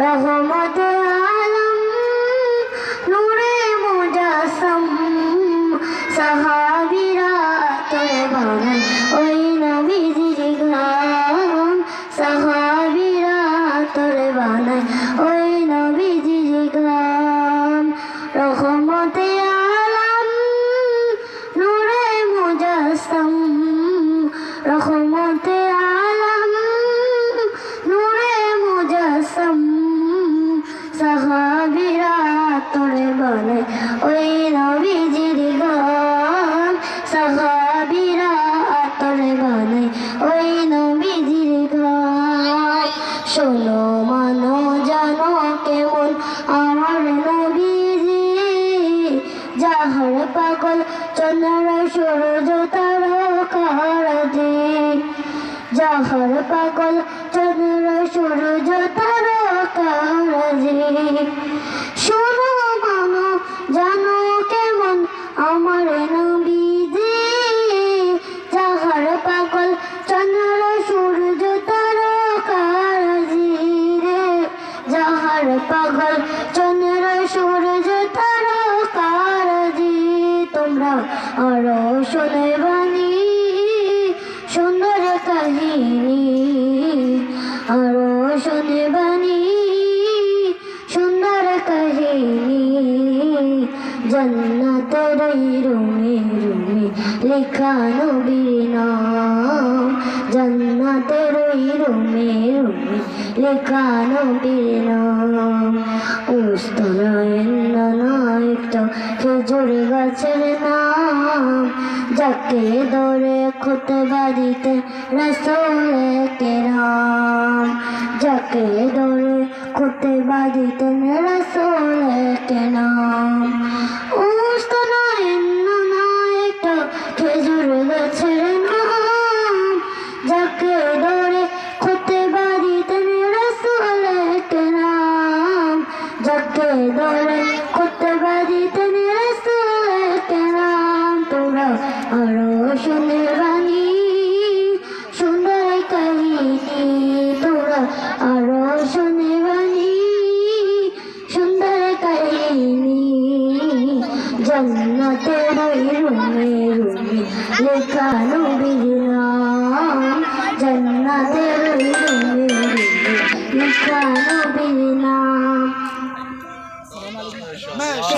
Nós vamos ওই নবীজির গান সাহাবিরা তোরে বলে ওই নবীজির গান জানো কেমন আমার নবীজি যাহার পাগল চন্দ্র সূর্য তারকারাজি যাহার পাগল চন্দ্র সূর্য তারকারাজি শুনে বাণী সুন্দর কাহিনী। আরও শুনে সুন্দর কাহিনী। জন্নাতের রুমে রুমে লেখা নবীর নাম। রুমে রুমে লেখা নবীর নাম। উস্তরায়ণ একটা খেজুর গাছের নাম, যাকে দৌড়ে খুঁতে বাড়িতে রসোলে কেরাম যাকে দৌড়ে খুঁতে বাড়িতে রসোলে কেরাম খেজুর গাছের নাম, যাকে দৌড়ে খুঁতে বাড়িতে রসোলে কেরাম যাকে দৌড়ে আরও শুনে বাণী সুন্দর কাহিনী তোরা আরও শুনে বাণী সুন্দর কাহিনী জন্নতের রুমে রুমে লেখা নবীর নাম জন্নতের রুমে রুমে লেখা নবীর নাম